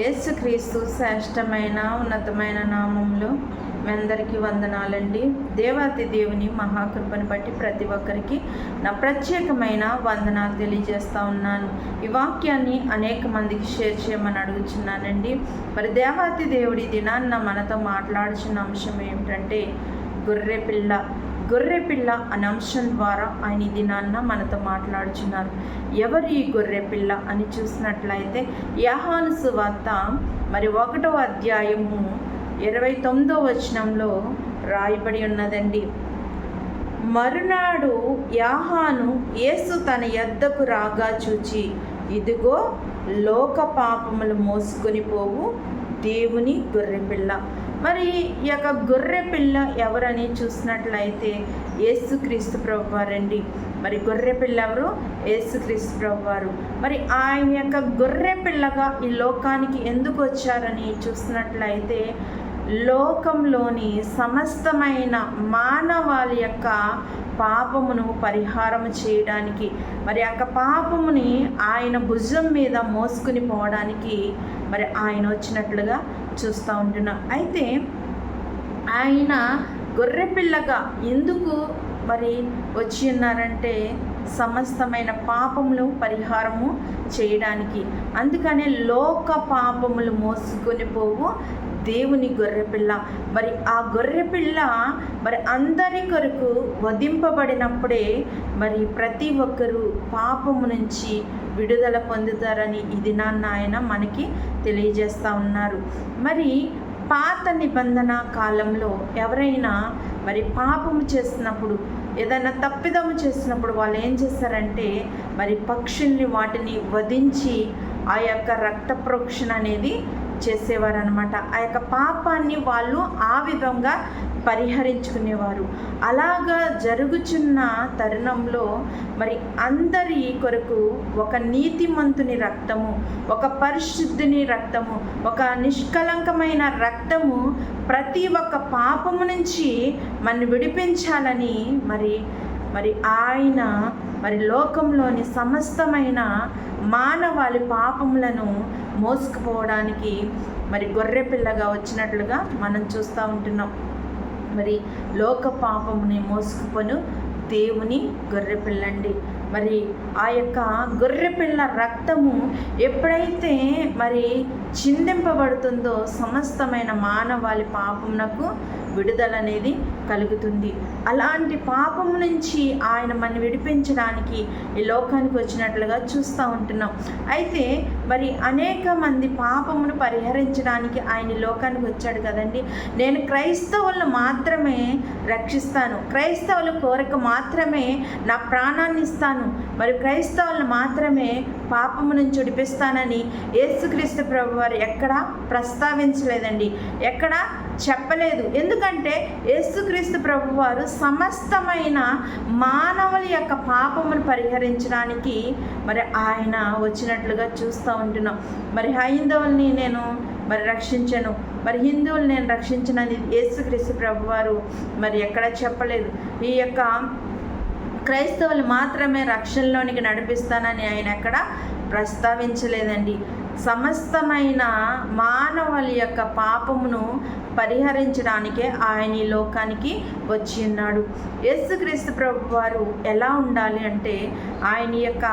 యేసుక్రీస్తు శ్రేష్టమైన ఉన్నతమైన నామంలో మీ అందరికీ వందనాలండి. దేవాతి దేవుని మహాకృపను బట్టి ప్రతి ఒక్కరికి నా ప్రత్యేకమైన వందనాలు తెలియజేస్తా ఉన్నాను. ఈ వాక్యాన్ని అనేక మందికి షేర్ చేయమని అడుగుచున్నానండి. మరి దేవాతి దేవుడి దినాన్న మనతో మాట్లాడుచున్న అంశం ఏమిటంటే గొర్రె గొర్రెపిల్ల అనే అంశం ద్వారా ఆయన ఈ దినాన్న మనతో మాట్లాడుచున్నారు. ఎవరు ఈ గొర్రెపిల్ల అని చూసినట్లయితే యాహాను సువార్త మరి ఒకటో అధ్యాయము ఇరవై తొమ్మిదో వచనంలో రాయబడి ఉన్నదండి. మరునాడు యాహాను యేసు తన ఎద్దకు రాగా చూచి ఇదిగో లోక పాపములు మోసుకొని పోవు దేవుని గొర్రెపిల్ల మరి ఈ యొక్క గొర్రె పిల్ల ఎవరని చూసినట్లయితే యేసుక్రీస్తు ప్రభు వారండి మరి గొర్రె పిల్ల ఎవరు? యేసుక్రీస్తు ప్రభు వారు మరి ఆయన యొక్క గొర్రె పిల్లగా ఈ లోకానికి ఎందుకు వచ్చారని చూసినట్లయితే లోకంలోని సమస్తమైన మానవాళి యొక్క పాపమును పరిహారం చేయడానికి మరి యొక్క పాపముని ఆయన భుజం మీద మోసుకుని పోవడానికి మరి ఆయన వచ్చినట్లుగా చూస్తూ ఉంటున్నాం. అయితే ఆయన గొర్రెపిల్లగా ఎందుకు మరి వచ్చి ఉన్నారంటే సమస్తమైన పాపములు పరిహారము చేయడానికి. అందుకనే లోక పాపములు మోసుకొని పోవు దేవుని గొర్రెపిల్ల. మరి ఆ గొర్రెపిల్ల మరి అందరి కొరకు వధింపబడినప్పుడే మరి ప్రతి ఒక్కరూ పాపము నుంచి విడుదల పొందుతారని ఇది నాన్న ఆయన మనకి తెలియజేస్తూ ఉన్నారు. మరి పాత నిబంధన కాలంలో ఎవరైనా మరి పాపము చేసినప్పుడు ఏదైనా తప్పిదము చేసినప్పుడు వాళ్ళు ఏం చేస్తారంటే మరి పక్షుల్ని వాటిని వధించి ఆ యొక్క రక్త ప్రోక్షణ అనేది చేసేవారు అనమాట ఆ యొక్క పాపాన్ని వాళ్ళు ఆ విధంగా పరిహరించుకునేవారు. అలాగా జరుగుచున్న తరుణంలో మరి అందరి కొరకు ఒక నీతిమంతుని రక్తము ఒక పరిశుద్ధిని రక్తము ఒక నిష్కలంకమైన రక్తము ప్రతి ఒక్క పాపము నుంచి మన విడిపించాలని మరి మరి ఆయన మరి లోకంలోని సమస్తమైన మానవాళి పాపములను మోసుకుపోవడానికి మరి గొర్రె పిల్లగా వచ్చినట్లుగా మనం చూస్తూ ఉంటున్నాం. మరి లోక పాపముని మోసుకుపోను దేవుని గొర్రె పిల్లండి. మరి ఆ యొక్క గొర్రె పిల్ల రక్తము ఎప్పుడైతే మరి చిందింపబడుతుందో సమస్తమైన మానవాళి పాపమునకు విడుదల అనేది కలుగుతుంది. అలాంటి పాపం నుంచి ఆయన మన విడిపించడానికి ఈ లోకానికి వచ్చినట్లుగా చూస్తూ ఉంటున్నాం. అయితే మరి అనేక మంది పాపమును పరిహరించడానికి ఆయన లోకానికి వచ్చాడు కదండి. నేను క్రైస్తవులను మాత్రమే రక్షిస్తాను. క్రైస్తవుల కోరిక మాత్రమే నా ప్రాణాన్ని ఇస్తాను. మరి క్రైస్తవులను మాత్రమే పాపము నుంచి విడిపిస్తానని యేసుక్రీస్తు ప్రభు వారు ఎక్కడా ప్రస్తావించలేదండి. ఎక్కడా చెప్పలేదు. ఎందుకంటే యేసుక్రీస్తు ప్రభు వారు సమస్తమైన మానవుల యొక్క పాపమును పరిహరించడానికి మరి ఆయన వచ్చినట్లుగా చూస్తూ ఉంటున్నాం. మరి హైందవుల్ని నేను మరి రక్షించను. మరి హిందువులు నేను రక్షించనని యేసుక్రీస్తు ప్రభు వారు మరి ఎక్కడ చెప్పలేదు. ఈ యొక్క క్రైస్తవులు మాత్రమే రక్షణలోనికి నడిపిస్తానని ఆయన ఎక్కడ ప్రస్తావించలేదండి. సమస్తమైన మానవుల యొక్క పాపమును పరిహరించడానికే ఆయన ఈ లోకానికి వచ్చి ఉన్నాడు. యేసుక్రీస్తు ప్రభు వారు ఎలా ఉండాలి అంటే ఆయన యొక్క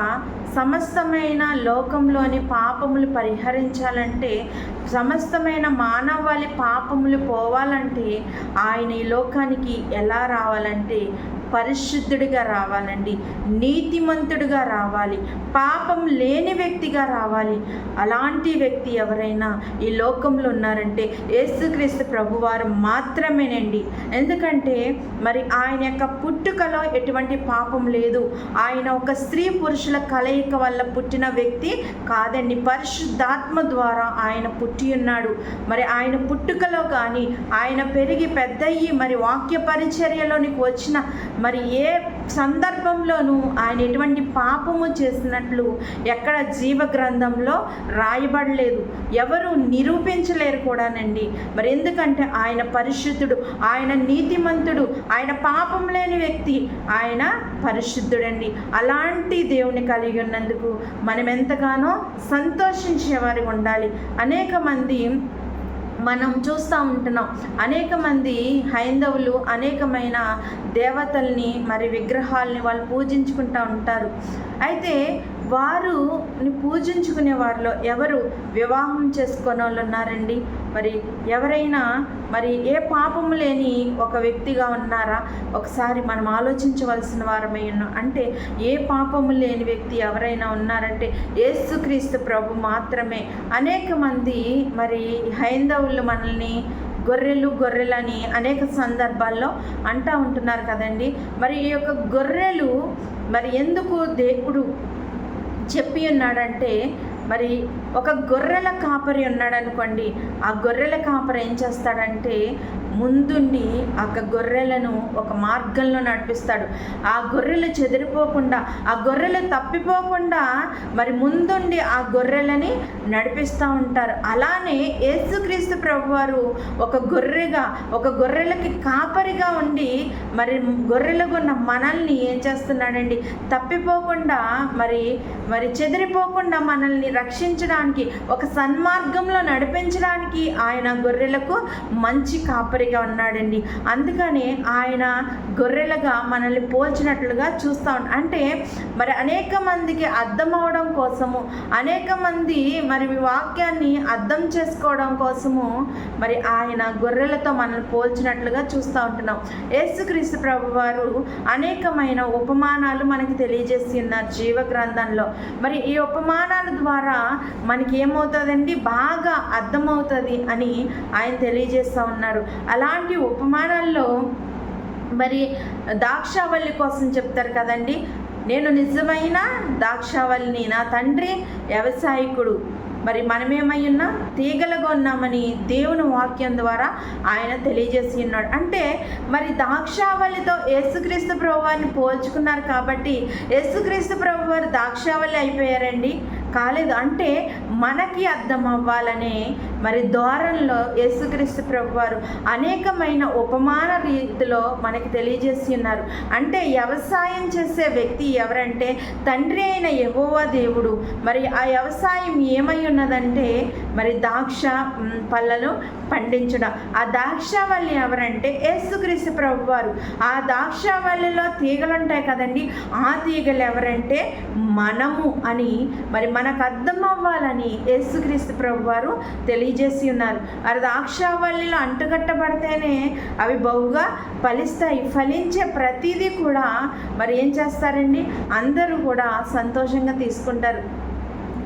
సమస్తమైన లోకంలోని పాపములు పరిహరించాలంటే సమస్తమైన మానవాళి పాపములు పోవాలంటే ఆయన ఈ లోకానికి ఎలా రావాలంటే పరిశుద్ధుడిగా రావాలండి నీతిమంతుడిగా రావాలి పాపం లేని వ్యక్తిగా రావాలి. అలాంటి వ్యక్తి ఎవరైనా ఈ లోకంలో ఉన్నారంటే యేసుక్రీస్తు ప్రభువారు మాత్రమేనండి. ఎందుకంటే మరి ఆయన యొక్క పుట్టుకలో ఎటువంటి పాపం లేదు. ఆయన ఒక స్త్రీ పురుషుల కలయిక వల్ల పుట్టిన వ్యక్తి కాదండి. పరిశుద్ధాత్మ ద్వారా ఆయన పుట్టి పుట్టి ఉన్నాడు. మరి ఆయన పుట్టుకలో కానీ ఆయన పెరిగి పెద్దయ్యి మరి వాక్య పరిచర్యలోనికి వచ్చిన మరి ఏ సందర్భంలోనూ ఆయన ఎటువంటి పాపము చేసినట్లు ఎక్కడ జీవ గ్రంథంలో రాయబడలేదు. ఎవరు నిరూపించలేరు కూడానండి. మరి ఎందుకంటే ఆయన పరిశుద్ధుడు ఆయన నీతిమంతుడు ఆయన పాపం లేని వ్యక్తి ఆయన పరిశుద్ధుడండి. అలాంటి దేవుని కలిగి ఉన్నందుకు మనం ఎంతగానో సంతోషించేవారి ఉండాలి. అనేక మంది మనం చూస్తూ ఉంటున్నాం. అనేక మంది హైందవులు అనేకమైన దేవతల్ని మరి విగ్రహాలని వాళ్ళు పూజించుకుంటూ ఉంటారు. అయితే వారు పూజించుకునే వారిలో ఎవరు వివాహం చేసుకునే వాళ్ళు ఉన్నారండి? మరి ఎవరైనా మరి ఏ పాపము లేని ఒక వ్యక్తిగా ఉన్నారా? ఒకసారి మనం ఆలోచించవలసిన వారమై ఉన్నాం. అంటే ఏ పాపము లేని వ్యక్తి ఎవరైనా ఉన్నారంటే యేసుక్రీస్తు ప్రభు మాత్రమే. అనేక మంది మరి హైందవులు మనల్ని గొర్రెలు గొర్రెలని అనేక సందర్భాల్లో అంటూ ఉంటున్నారు కదండి. మరి ఈ యొక్క గొర్రెలు మరి ఎందుకు దేవుడు చెప్పి ఉన్నాడంటే మరి ఒక గొర్రెల కాపరి ఉన్నాడనుకోండి ఆ గొర్రెల కాపరి ఏం చేస్తాడంటే ముందుండి ఆ గొర్రెలను ఒక మార్గంలో నడిపిస్తాడు. ఆ గొర్రెలు చెదిరిపోకుండా ఆ గొర్రెలు తప్పిపోకుండా మరి ముందుండి ఆ గొర్రెలని నడిపిస్తూ ఉంటారు. అలానే యేసుక్రీస్తు ప్రభు వారు ఒక గొర్రెగా ఒక గొర్రెలకి కాపరిగా ఉండి మరి గొర్రెలకు ఉన్న మనల్ని ఏం చేస్తున్నాడండి? తప్పిపోకుండా మరి మరి చెదిరిపోకుండా మనల్ని రక్షించడానికి ఒక సన్మార్గంలో నడిపించడానికి ఆయన గొర్రెలకు మంచి కాపరి కాపరిగా ఉన్నాడండి. అందుకనే ఆయన గొర్రెలుగా మనల్ని పోల్చినట్లుగా చూస్తాం అంటే మరి అనేక మందికి అర్థం అవడం కోసము అనేక మంది మరి మీ వాక్యాన్ని అర్థం చేసుకోవడం కోసము మరి ఆయన గొర్రెలతో మనల్ని పోల్చినట్లుగా చూస్తూ ఉంటున్నాం. యేసుక్రీస్తు ప్రభు వారు అనేకమైన ఉపమానాలు మనకి తెలియజేసి ఉన్నారు జీవ గ్రంథంలో. మరి ఈ ఉపమానాల ద్వారా మనకి ఏమవుతుందండి? బాగా అర్థమవుతుంది అని ఆయన తెలియజేస్తూ ఉన్నారు. అలాంటి ఉపమానాల్లో మరి ద్రాక్షావల్లి కోసం చెప్తారు కదండి. నేను నిజమైన ద్రాక్షావల్లిని నా తండ్రి వ్యవసాయకుడు. మరి మనమేమై ఉన్నా తీగలుగా ఉన్నామని దేవుని వాక్యం ద్వారా ఆయన తెలియజేసి ఉన్నాడు. అంటే మరి దాక్షావళితో యేసుక్రీస్తు ప్రభువారిని పోల్చుకున్నారు కాబట్టి యేసుక్రీస్తు ప్రభు వారు దాక్షావళి అయిపోయారండి. కాలేదు. అంటే మనకి అర్థం అవ్వాలనే మరి ధోరణిలో యేసుక్రీస్తు ప్రభు వారు అనేకమైన ఉపమాన రీతిలో మనకి తెలియజేసి ఉన్నారు. అంటే వ్యవసాయం చేసే వ్యక్తి ఎవరంటే తండ్రి అయిన యహోవా దేవుడు. మరి ఆ వ్యవసాయం ఏమై ఉన్నదంటే మరి ద్రాక్ష పళ్ళను పండించడం. ఆ ద్రాక్షవల్లి ఎవరంటే యేసుక్రీస్తు ప్రభు వారు ఆ ద్రాక్షవల్లిలో తీగలు ఉంటాయి కదండి. ఆ తీగలు ఎవరంటే మనము అని మరి మనకు అర్థం అవ్వాలని యేసుక్రీస్తు ప్రభు వారు తెలియజేసి ఉన్నారు. అది ద్రాక్షావల్లిలో అంటుకట్టబడితేనే అవి బహుగా ఫలిస్తాయి. ఫలించే ప్రతిదీ కూడా మరి ఏం చేస్తారండి? అందరూ కూడా సంతోషంగా తీసుకుంటారు.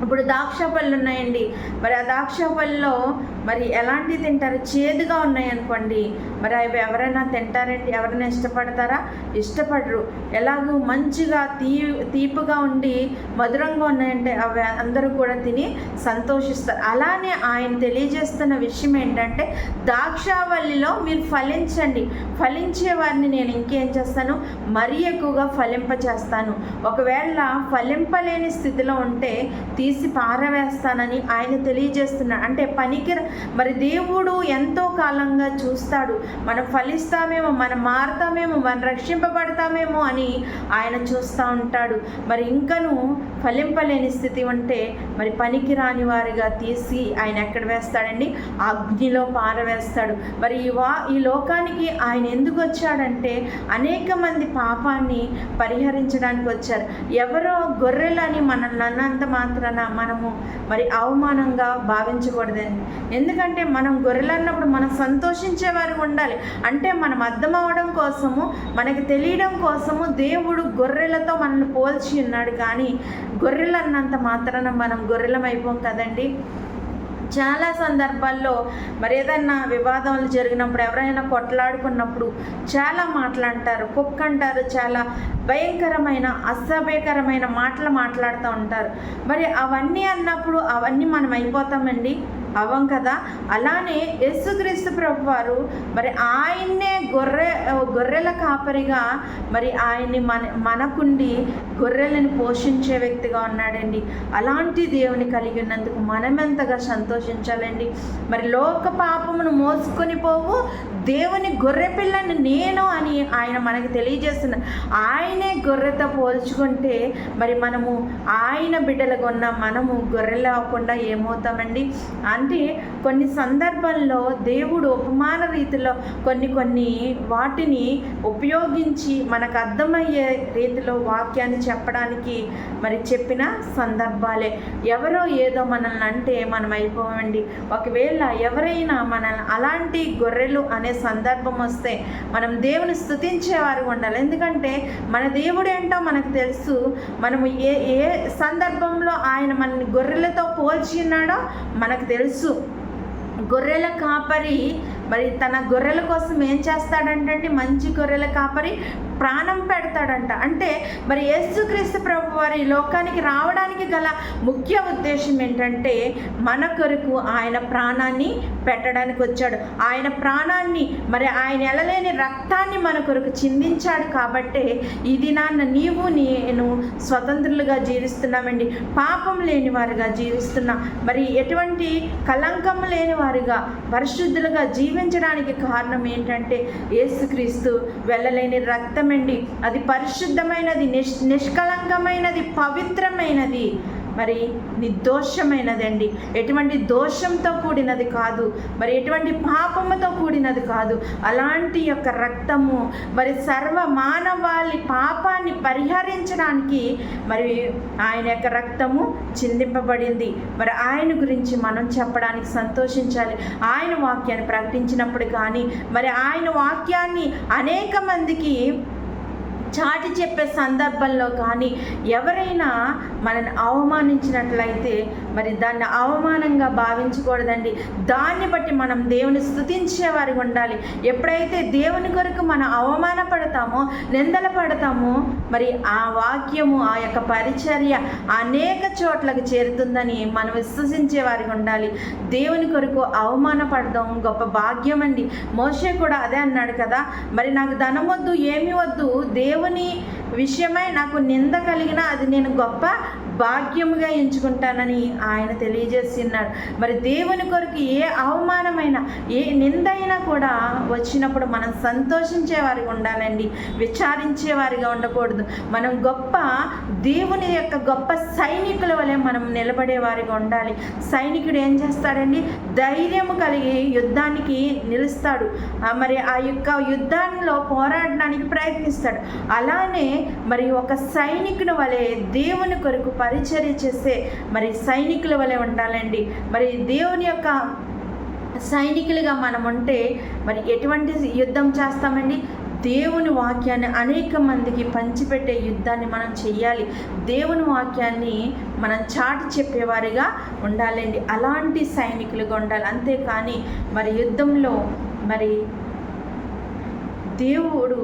ఇప్పుడు ద్రాక్ష పళ్ళు ఉన్నాయండి. మరి ఆ ద్రాక్ష పళ్ళలో మరి ఎలాంటి తింటారు? చేదుగా ఉన్నాయి అనుకోండి. మరి అవి ఎవరైనా తింటారండి? ఎవరైనా ఇష్టపడతారా? ఇష్టపడరు. ఎలాగూ మంచిగా తీ తీపుగా ఉండి మధురంగా ఉన్నాయంటే అవి అందరూ కూడా తిని సంతోషిస్తారు. అలానే ఆయన తెలియజేస్తున్న విషయం ఏంటంటే ద్రాక్షావల్లిలో మీరు ఫలించండి. ఫలించే వారిని నేను ఇంకేం చేస్తాను? మరీ ఎక్కువగా ఫలింప చేస్తాను ఒకవేళ ఫలింపలేని స్థితిలో ఉంటే తీసి పారవేస్తానని ఆయన తెలియజేస్తున్నాడు. అంటే పనికి మరి దేవుడు ఎంతో కాలంగా చూస్తాడు. మనం ఫలిస్తామేమో మనం మారుతామేమో మనం రక్షింపబడతామేమో అని ఆయన చూస్తూ ఉంటాడు. మరి ఇంకను ఫలింపలేని స్థితి ఉంటే మరి పనికి రాని వారిగా తీసి ఆయన ఎక్కడ వేస్తాడండి? అగ్నిలో పారవేస్తాడు. మరి ఈ వా ఈ లోకానికి ఆయన ఎందుకు వచ్చాడంటే అనేక మంది పాపాన్ని పరిహరించడానికి వచ్చారు. ఎవరో గొర్రెలని మనల్ని అన్నంత మాత్రాన మనము మరి అవమానంగా భావించకూడదండి ఎందుకంటే మనం గొర్రెలు అన్నప్పుడు మనం సంతోషించేవారు ఉండాలి. అంటే మనం అర్థం అవడం కోసము మనకి తెలియడం కోసము దేవుడు గొర్రెలతో మనల్ని పోల్చి ఉన్నాడు. కానీ గొర్రెలు అన్నంత మాత్రాన మనం గొర్రెలం కదండి. చాలా సందర్భాల్లో మరి ఏదన్నా వివాదాలు జరిగినప్పుడు ఎవరైనా కొట్లాడుకున్నప్పుడు చాలా మాట్లాడతారు కుక్క అంటారు చాలా భయంకరమైన అసభ్యకరమైన మాటలు మాట్లాడుతూ ఉంటారు. మరి అవన్నీ అన్నప్పుడు అవన్నీ మనం అయిపోతామండి? అవ్వం కదా? అలానే యేసుక్రీస్తు ప్రభు వారు మరి ఆయన్నే గొర్రె గొర్రెల కాపరిగా మరి ఆయన్ని మన మనకుండి గొర్రెలను పోషించే వ్యక్తిగా ఉన్నాడండి. అలాంటి దేవుని కలిగి ఉన్నందుకు మనమెంతగా సంతోషించాలండి. మరి లోక పాపమును మోసుకొని పోవు. దేవుని గొర్రె పిల్లని నేను అని ఆయన మనకి తెలియజేస్తున్న ఆయనే గొర్రెతో పోల్చుకుంటే మరి మనము ఆయన బిడ్డలుగా ఉన్న మనము గొర్రెలు అవ్వకుండా ఏమవుతామండి? అంటే కొన్ని సందర్భాల్లో దేవుడు ఉపమాన రీతిలో కొన్ని కొన్ని వాటిని ఉపయోగించి మనకు అర్థమయ్యే రీతిలో వాక్యాన్ని చెప్పడానికి మరి చెప్పిన సందర్భాలే. ఎవరో ఏదో మనల్ని అంటే మనం అయిపోవండి. ఒకవేళ ఎవరైనా మనల్ని అలాంటి గొర్రెలు అనే సందర్భం వస్తే మనం దేవుని స్థుతించేవారు ఉండాలి. ఎందుకంటే మన దేవుడు ఏంటో మనకు తెలుసు. మనము ఏ ఏ సందర్భంలో ఆయన మనని గొర్రెలతో పోల్చి ఉన్నాడో మనకు తెలుసు. గొర్రెల కాపరి మరి తన గొర్రెల కోసం ఏం చేస్తాడంటే మంచి గొర్రెల కాపరి ప్రాణం పెడతాడంట. అంటే మరి యేసుక్రీస్తు ప్రభు వారి లోకానికి రావడానికి గల ముఖ్య ఉద్దేశం ఏంటంటే మన కొరకు ఆయన ప్రాణాన్ని పెట్టడానికి వచ్చాడు. ఆయన ప్రాణాన్ని మరి ఆయన ఎలలేని రక్తాన్ని మన కొరకు చిందించాడు కాబట్టే ఈ దినాన్న నీవు నేను స్వతంత్రులుగా జీవిస్తున్నామండి. పాపం లేని వారుగా జీవిస్తున్నాం. మరి ఎటువంటి కలంకం లేని వారిగా పరిశుద్ధులుగా జీవించడానికి కారణం ఏంటంటే యేసుక్రీస్తు వెళ్ళలేని రక్తం అండి అది పరిశుద్ధమైనది నిష్ నిష్కలంకమైనది పవిత్రమైనది. మరి నిర్దోషమైనదండి. ఎటువంటి దోషంతో కూడినది కాదు. మరి ఎటువంటి పాపముతో కూడినది కాదు. అలాంటి యొక్క రక్తము మరి సర్వ మానవాళి పాపాన్ని పరిహరించడానికి మరి ఆయన యొక్క రక్తము చిందింపబడింది. మరి ఆయన గురించి మనం చెప్పడానికి సంతోషించాలి. ఆయన వాక్యాన్ని ప్రకటించినప్పుడు కానీ మరి ఆయన వాక్యాన్ని అనేక మందికి చాటి చెప్పే సందర్భంలో కానీ ఎవరైనా మనల్ని అవమానించినట్లయితే మరి దాన్ని అవమానంగా భావించకూడదండి. దాన్ని బట్టి మనం దేవుని స్థుతించేవారి ఉండాలి. ఎప్పుడైతే దేవుని కొరకు మనం అవమానపడతామో నిందల పడతామో మరి ఆ వాక్యము ఆ యొక్క పరిచర్య అనేక చోట్లకు చేరుతుందని మనం విశ్వసించే వారికి ఉండాలి. దేవుని కొరకు అవమానపడదాం గొప్ప భాగ్యం అండి మోషే కూడా అదే అన్నాడు కదా మరి నాకు ధనం వద్దు ఏమి వద్దు. దేవుని విషయమై నాకు నింద కలిగిన అది నేను గొప్ప భాగ్యముగా ఎంచుకుంటానని ఆయన తెలియజేస్తున్నాడు. మరి దేవుని కొరకు ఏ అవమానమైన ఏ నింద అయినా కూడా వచ్చినప్పుడు మనం సంతోషించే వారిగా ఉండాలండి. విచారించేవారిగా ఉండకూడదు. మనం గొప్ప దేవుని యొక్క గొప్ప సైనికుల వలె మనం నిలబడేవారిగా ఉండాలి. సైనికుడు ఏం చేస్తాడండి? ధైర్యము కలిగి యుద్ధానికి నిలుస్తాడు. మరి ఆ యొక్క యుద్ధాల్లో పోరాడడానికి ప్రయత్నిస్తాడు. అలానే మరి ఒక సైనికుని వలె దేవుని కొరకు పరిచర్య చేసే మరి సైనికుల వలె ఉండాలండి. మరి దేవుని యొక్క సైనికులుగా మనం ఉంటే మరి ఎటువంటి యుద్ధం చేస్తామండి? దేవుని వాక్యాన్ని అనేక మందికి పంచిపెట్టే యుద్ధాన్ని మనం చెయ్యాలి. దేవుని వాక్యాన్ని మనం చాటి చెప్పేవారిగా ఉండాలండి. అలాంటి సైనికులుగా ఉండాలి. అంతేకాని మరి యుద్ధంలో మరి దేవుడు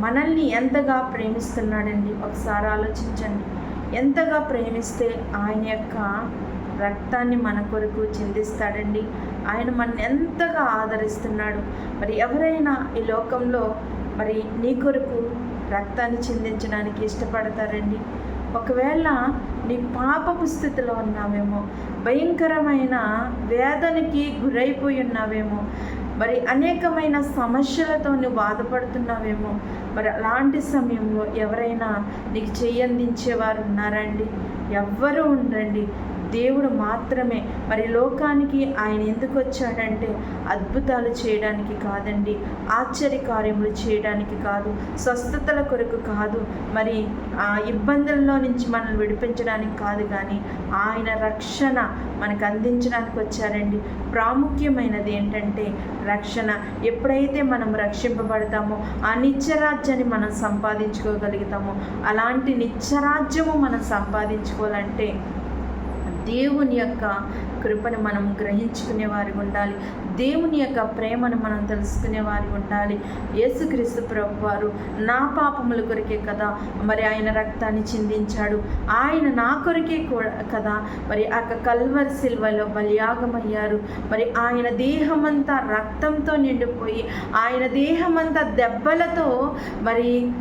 మనల్ని ఎంతగా ప్రేమిస్తున్నాడండి? ఒకసారి ఆలోచించండి. ఎంతగా ప్రేమిస్తే ఆయన యొక్క రక్తాన్ని మన కొరకు చిందిస్తాడండి? ఆయన మనల్ని ఎంతగా ఆదరిస్తున్నాడు? మరి ఎవరైనా ఈ లోకంలో మరి నీ కొరకు రక్తాన్ని చిందించడానికి ఇష్టపడతారండి? ఒకవేళ నీ పాపపు స్థితిలో ఉన్నావేమో భయంకరమైన వేదనకి గురైపోయి ఉన్నావేమో మరి అనేకమైన సమస్యలతో నువ్వు బాధపడుతున్నావేమో. మరి అలాంటి సమయంలో ఎవరైనా నీకు చెయ్యందించేవారు ఉన్నారండి? ఎవ్వరూ ఉండరండి. దేవుడు మాత్రమే. మరి లోకానికి ఆయన ఎందుకు వచ్చాడంటే అద్భుతాలు చేయడానికి కాదండి ఆశ్చర్య కార్యములు చేయడానికి కాదు స్వస్థతల కొరకు కాదు. మరి ఆ ఇబ్బందుల్లో నుంచి మనల్ని విడిపించడానికి కాదు కానీ ఆయన రక్షణ మనకు అందించడానికి వచ్చారండి. ప్రాముఖ్యమైనది ఏంటంటే రక్షణ. ఎప్పుడైతే మనం రక్షింపబడతామో ఆ నిత్యరాజ్యాన్ని మనం సంపాదించుకోగలుగుతామో అలాంటి నిత్యరాజ్యము మనం సంపాదించుకోవాలంటే దేవుని యొక్క కృపను మనం గ్రహించుకునే వారి ఉండాలి. దేవుని యొక్క ప్రేమను మనం తెలుసుకునే వారి ఉండాలి. యేసుక్రీస్తు ప్రభు వారు నా పాపముల కొరకే కదా మరి ఆయన రక్తాన్ని చిందించాడు. ఆయన నా కొరకే కూడా కదా మరి ఆ కల్వర్ సిల్వలో బలియాగమయ్యారు. మరి ఆయన దేహమంతా రక్తంతో నిండిపోయి ఆయన దేహమంతా దెబ్బలతో మరి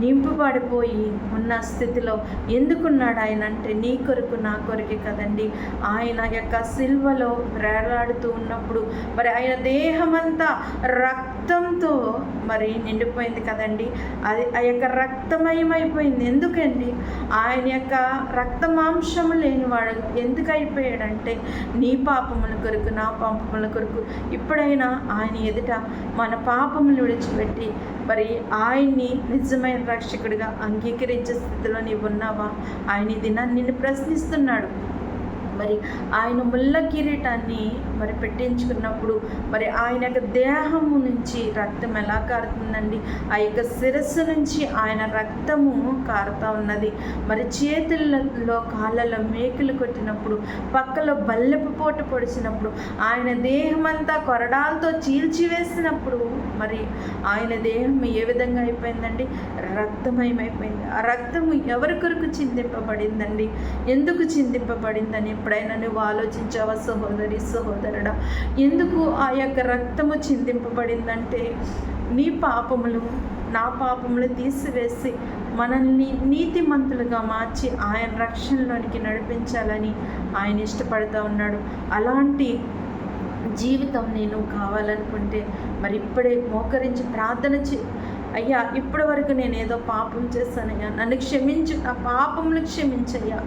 నింపుబడిపోయి ఉన్న స్థితిలో ఎందుకున్నాడు ఆయన అంటే నీ కొరకు నా కొరకే కదండి. ఆయన యొక్క సిల్వలో వేలాడుతూ ఉన్నప్పుడు మరి ఆయన దేహమంతా రక్తంతో మరి నిండిపోయింది కదండి. అది ఆ యొక్క రక్తమయమైపోయింది. ఎందుకండి? ఆయన యొక్క రక్తమాంసము లేనివాడు ఎందుకు అయిపోయాడంటే నీ పాపముల కొరకు నా పాపముల కొరకు ఇప్పుడైనా ఆయన ఎదుట మన పాపములు విడిచిపెట్టి మరి ఆయన్ని నిజమైన రక్షకుడిగా అంగీకరించే స్థితిలో నీవు ఉన్నావా? ఆయన ఈ దినాన్ని నిన్ను ప్రశ్నిస్తున్నాడు. మరి ఆయన ముళ్ళ కిరీటాన్ని మరి పెట్టించుకున్నప్పుడు మరి ఆయన యొక్క దేహము నుంచి రక్తం ఎలా కారుతుందండి? ఆ యొక్క శిరస్సు నుంచి ఆయన రక్తము కారుతా ఉన్నది. మరి చేతులలో కాళ్ళలో మేకులు కొట్టినప్పుడు పక్కలో బల్లెపు పోటు పొడిచినప్పుడు ఆయన దేహం అంతా కొరడాలతో చీల్చివేసినప్పుడు మరి ఆయన దేహం ఏ విధంగా అయిపోయిందండి? రక్తమయమైపోయింది. ఆ రక్తము ఎవరి కొరకు చిందింపబడిందండి? ఎందుకు చిందింపబడిందని ఎప్పుడైనా నువ్వు ఆలోచించావా సహోదరి సహోదరుడా? ఎందుకు ఆ యొక్క రక్తము చిందింపబడిందంటే నీ పాపములు నా పాపములు తీసివేసి మనల్ని నీతిమంతులుగా మార్చి ఆయన రక్షణలోనికి నడిపించాలని ఆయన ఇష్టపడుతూ ఉన్నాడు. అలాంటి జీవితం నేను కావాలనుకుంటే మరి ఇప్పుడే మోకరించి ప్రార్థన చే అయ్యా ఇప్పటి వరకు నేను ఏదో పాపం చేశానయ్యా. నన్ను క్షమించు నా పాపములు క్షమించయ్యా.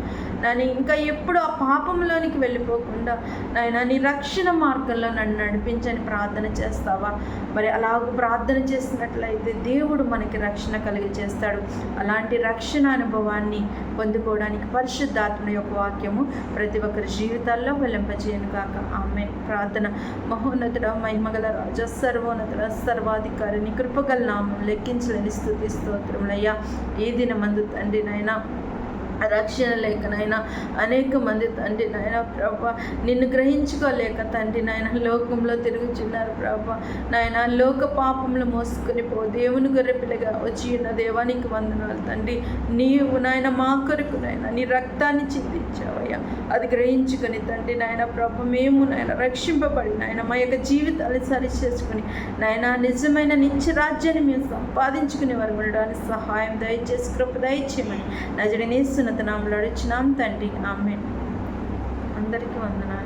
నన్ను ఇంకా ఎప్పుడు ఆ పాపంలోనికి వెళ్ళిపోకుండా నాయన నీ రక్షణ మార్గంలో నన్ను నడిపించని ప్రార్థన చేస్తావా? మరి అలాగ ప్రార్థన చేసినట్లయితే దేవుడు మనకి రక్షణ కలిగి చేస్తాడు అలాంటి రక్షణ అనుభవాన్ని పొందుకోవడానికి పరిశుద్ధాత్మ యొక్క వాక్యము ప్రతి ఒక్కరి జీవితాల్లో వెళ్ళింపజేయను కాక ఆమె ప్రార్థన. మహోన్నతుడ మహిమగల రాజ సర్వోన్నతుడ సర్వాధికారిని కృపగల నామం లెక్కించలేని స్థుతి స్తోత్రములయ్యా. ఏ దినమందు తండ్రి నైనా రక్షణ లేక నాయన అనేక మంది తండ్రి నాయన ప్రభా నిన్ను గ్రహించుకోలేక తండ్రి నాయన లోకంలో తిరుగుచున్నారు ప్రభా. నాయన లోక పాపంలో మోసుకుని పో. దేవుని గొర్రెపిల్లగా వచ్చి ఉన్న దేవానికి వందనాలు తండ్రి. నీవు నాయన మా కొరకు నాయన నీ రక్తాన్ని చిందించావయ్యా అది గ్రహించుకొని తండ్రి నాయన ప్రభ మేము నాయన రక్షింపబడి నాయన మా యొక్క జీవితాలు సరి చేసుకుని నాయన నిజమైన నిత్యరాజ్యాన్ని మేము సంపాదించుకునే వారు ఉండడానికి సహాయం దయచేసి కృప దయచేయమని నజడనేస్తున్న నామలు అడిచినాం తండ్రి. ఆమె అందరికీ వందనాలు.